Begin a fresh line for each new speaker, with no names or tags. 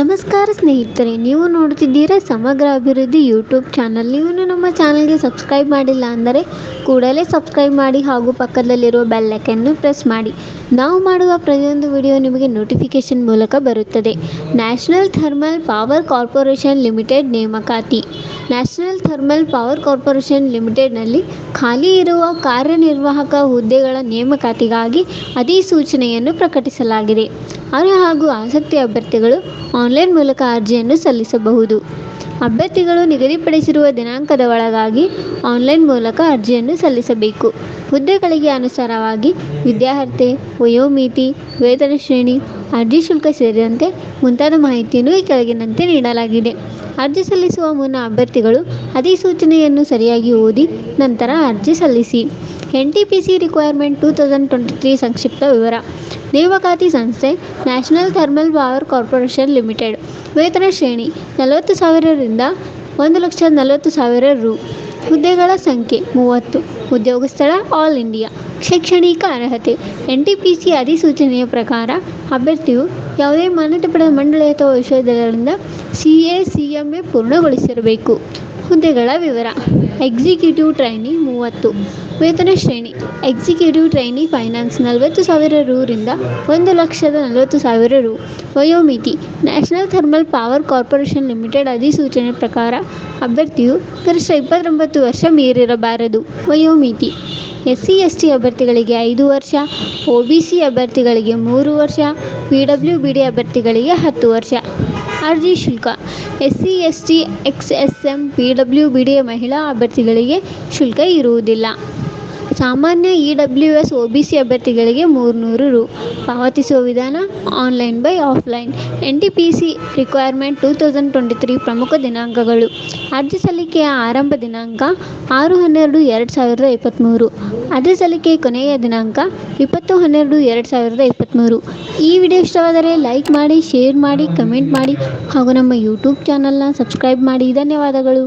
ನಮಸ್ಕಾರ ಸ್ನೇಹಿತರೆ, ನೀವು ನೋಡುತ್ತಿದ್ದೀರಾ ಸಮಗ್ರ ಅಭಿವೃದ್ಧಿ ಯೂಟ್ಯೂಬ್ ಚಾನಲ್. ನೀವು ನಮ್ಮ ಚಾನಲ್ಗೆ ಸಬ್ಸ್ಕ್ರೈಬ್ ಮಾಡಿಲ್ಲ ಅಂದರೆ ಕೂಡಲೇ ಸಬ್ಸ್ಕ್ರೈಬ್ ಮಾಡಿ ಹಾಗೂ ಪಕ್ಕದಲ್ಲಿರುವ ಬೆಲ್ಲೈಕನ್ನು ಪ್ರೆಸ್ ಮಾಡಿ. ನಾವು ಮಾಡುವ ಪ್ರತಿಯೊಂದು ವಿಡಿಯೋ ನಿಮಗೆ ನೋಟಿಫಿಕೇಶನ್ ಮೂಲಕ ಬರುತ್ತದೆ. National thermal power corporation limited ನೇಮಕಾತಿ. ನ್ಯಾಷನಲ್ ಥರ್ಮಲ್ ಪವರ್ ಕಾರ್ಪೊರೇಷನ್ ಲಿಮಿಟೆಡ್ನಲ್ಲಿ ಖಾಲಿ ಇರುವ ಕಾರ್ಯನಿರ್ವಾಹಕ ಹುದ್ದೆಗಳ ನೇಮಕಾತಿಗಾಗಿ ಅಧಿಸೂಚನೆಯನ್ನು ಪ್ರಕಟಿಸಲಾಗಿದೆ. ಅರ್ಹ ಹಾಗೂ ಆಸಕ್ತಿ ಅಭ್ಯರ್ಥಿಗಳು ಆನ್ಲೈನ್ ಮೂಲಕ ಅರ್ಜಿಯನ್ನು ಸಲ್ಲಿಸಬಹುದು. ಅಭ್ಯರ್ಥಿಗಳು ನಿಗದಿಪಡಿಸಿರುವ ದಿನಾಂಕದ ಒಳಗಾಗಿ ಆನ್ಲೈನ್ ಮೂಲಕ ಅರ್ಜಿಯನ್ನು ಸಲ್ಲಿಸಬೇಕು. ಹುದ್ದೆಗಳಿಗೆ ಅನುಸಾರವಾಗಿ ವಿದ್ಯಾರ್ಹತೆ, ವಯೋಮಿತಿ, ವೇತನ ಶ್ರೇಣಿ, ಅರ್ಜಿ ಶುಲ್ಕ ಸೇರಿದಂತೆ ಮುಂತಾದ ಮಾಹಿತಿಯನ್ನು ಈ ಕೆಳಗಿನಂತೆ ನೀಡಲಾಗಿದೆ. ಅರ್ಜಿ ಸಲ್ಲಿಸುವ ಮುನ್ನ ಅಭ್ಯರ್ಥಿಗಳು ಅಧಿಸೂಚನೆಯನ್ನು ಸರಿಯಾಗಿ ಓದಿ ನಂತರ ಅರ್ಜಿ ಸಲ್ಲಿಸಿ. N T P C recruitment two thousand twenty three ಸಂಕ್ಷಿಪ್ತ ವಿವರ. ನೇಮಕಾತಿ ಸಂಸ್ಥೆ national thermal power corporation limited ವೇತನ ಶ್ರೇಣಿ, ನಲವತ್ತು ಸಾವಿರರಿಂದ ಒಂದು ಲಕ್ಷ ನಲವತ್ತು ಸಾವಿರ ರು. ಹುದ್ದೆಗಳ ಸಂಖ್ಯೆ, ಮೂವತ್ತು. ಉದ್ಯೋಗ ಸ್ಥಳ ಆಲ್ ಇಂಡಿಯಾ ಶೈಕ್ಷಣಿಕ ಅರ್ಹತೆ. ಎನ್ ಟಿ ಪಿ ಸಿ ಅಧಿಸೂಚನೆಯ ಪ್ರಕಾರ, ಅಭ್ಯರ್ಥಿಯು ಯಾವುದೇ ಮಾನ್ಯತೆ ಪಡೆದ ಮಂಡಳಿ ಅಥವಾ ವಿಶ್ವವಿದ್ಯಾಲಯಗಳಿಂದ C A, C M A ಪೂರ್ಣಗೊಳಿಸಿರಬೇಕು. ಹುದ್ದೆಗಳ ವಿವರ. ಎಕ್ಸಿಕ್ಯೂಟಿವ್ ಟ್ರೈನಿ ಮೂವತ್ತು. ವೇತನ ಶ್ರೇಣಿ. ಎಕ್ಸಿಕ್ಯೂಟಿವ್ ಟ್ರೈನಿ ಫೈನಾನ್ಸ್ ನಲವತ್ತು ಸಾವಿರ ರೂರಿಂದ ಒಂದು ಲಕ್ಷದ ನಲವತ್ತು ಸಾವಿರ ರೂ. ವಯೋಮಿತಿ. National thermal power corporation limited ಅಧಿಸೂಚನೆ ಪ್ರಕಾರ ಅಭ್ಯರ್ಥಿಯು ಗರಿಷ್ಠ ಇಪ್ಪತ್ತೊಂಬತ್ತು ವರ್ಷ ಮೀರಿರಬಾರದು. ವಯೋಮಿತಿ. ಎಸ್ ಸಿ ಎಸ್ ಟಿ ಅಭ್ಯರ್ಥಿಗಳಿಗೆ ಐದು ವರ್ಷ, ಒ ಬಿ ಸಿ ಅಭ್ಯರ್ಥಿಗಳಿಗೆ ಮೂರು ವರ್ಷ, ಪಿ ಡಬ್ಲ್ಯೂ ಬಿ ಡಿ ಅಭ್ಯರ್ಥಿಗಳಿಗೆ ಹತ್ತು ವರ್ಷ. ಅರ್ಜಿ ಶುಲ್ಕ S C S T X S M P W, B D ಮಹಿಳಾ ಅಭ್ಯರ್ಥಿಗಳಿಗೆ ಶುಲ್ಕ ಇರುವುದಿಲ್ಲ. ಸಾಮಾನ್ಯ E W S O B C ಅಭ್ಯರ್ಥಿಗಳಿಗೆ ಮೂರುನೂರು ರು. ಪಾವತಿಸುವ ವಿಧಾನ online by offline N T P C recruitment two thousand twenty three ಪ್ರಮುಖ ದಿನಾಂಕಗಳು. ಅರ್ಜಿ ಸಲ್ಲಿಕೆಯ ಆರಂಭ ದಿನಾಂಕ ಆರು ಹನ್ನೆರಡು ಎರಡು ಸಾವಿರದ ಇಪ್ಪತ್ತ್ಮೂರು ಅರ್ಜಿ ಸಲ್ಲಿಕೆ ಕೊನೆಯ ದಿನಾಂಕ ಇಪ್ಪತ್ತು ಹನ್ನೆರಡು ಎರಡು ಸಾವಿರದ ಇಪ್ಪತ್ತ್ಮೂರು ಈ ವಿಡಿಯೋ ಇಷ್ಟವಾದರೆ ಲೈಕ್ ಮಾಡಿ ಶೇರ್ ಮಾಡಿ ಕಮೆಂಟ್ ಮಾಡಿ ಹಾಗೂ ನಮ್ಮ ಯೂಟ್ಯೂಬ್ ಚಾನಲ್ನ ಸಬ್ಸ್ಕ್ರೈಬ್ ಮಾಡಿ. ಧನ್ಯವಾದಗಳು.